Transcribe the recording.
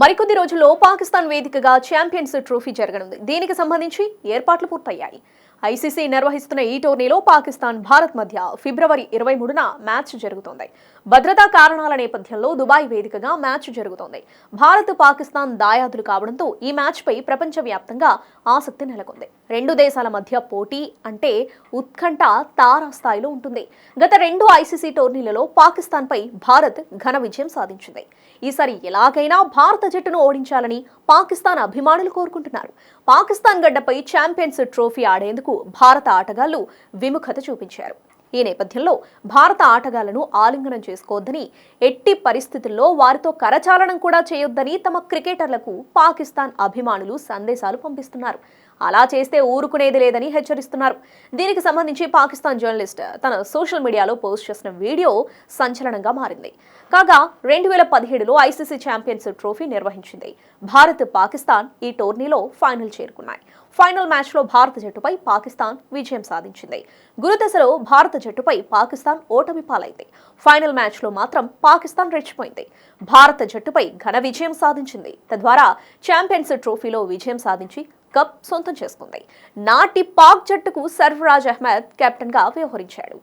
మరికొద్ది రోజుల్లో పాకిస్తాన్ వేదికగా ఛాంపియన్స్ ట్రోఫీ జరగనుంది. దీనికి సంబంధించి ఏర్పాట్లు పూర్తయ్యాయి. ఐసీసీ నిర్వహిస్తున్న ఈ టోర్నీలో పాకిస్తాన్ భారత్ మధ్య ఫిబ్రవరి ఇరవై మూడున మ్యాచ్ జరుగుతోంది. భద్రతా కారణాల నేపథ్యంలో దుబాయ్ వేదికగా మ్యాచ్ జరుగుతోంది. భారత్ పాకిస్తాన్ దాయాదులు కావడంతో ఈ మ్యాచ్పై ప్రపంచవ్యాప్తంగా ఆసక్తి నెలకొంది. రెండు దేశాల మధ్య పోటీ అంటే ఉత్కంఠ తారా స్థాయిలో ఉంటుంది. గత రెండు ఐసీసీ టోర్నీలలో పాకిస్తాన్పై భారత్ ఘన విజయం సాధించింది. ఈసారి ఎలాగైనా భారత జట్టును ఓడించాలని పాకిస్తాన్ అభిమానులు కోరుకుంటున్నారు. పాకిస్తాన్ గడ్డపై ఛాంపియన్స్ ట్రోఫీ ఆడేందుకు భారత ఆటగాళ్ళు విముఖత చూపించారు. ఈ నేపథ్యంలో భారత ఆటగాళ్ళను ఆలింగనం చేసుకోవద్దని ఎట్టి పరిస్థితుల్లో వారితో కరచాలనం కూడా చేయొద్దని తమ క్రికెటర్లకు పాకిస్తాన్ అభిమానులు సందేశాలు పంపిస్తున్నారు. అలా చేస్తే ఊరుకునేది లేదని హెచ్చరిస్తున్నారు. దీనికి సంబంధించి పాకిస్తాన్ జర్నలిస్ట్ తన సోషల్ మీడియాలో పోస్ట్ చేసిన వీడియో సంచలనంగా మారింది. కాగా రెండు వేల పదిహేడులో ఐసీసీ ఛాంపియన్స్ ట్రోఫీ నిర్వహించింది. భారత్ పాకిస్తాన్ ఈ టోర్నీలో ఫైనల్ చేరుకున్నాయి. ఫైనల్ మ్యాచ్లో భారత జట్టుపై పాకిస్తాన్ విజయం సాధించింది. గురుదశలో భారత జట్టుపై పాకిస్తాన్ ఓటమి పాలైంది. ఫైనల్ మ్యాచ్లో మాత్రం పాకిస్తాన్ రెచ్చిపోయింది. భారత జట్టుపై ఘన విజయం సాధించింది. తద్వారా ఛాంపియన్స్ ట్రోఫీలో విజయం సాధించి కప్ సొంతం చేసుకుంది. నాటి పాక్ జట్టుకు సర్ఫరాజ్ అహ్మద్ కెప్టెన్గా వ్యవహరించాడు.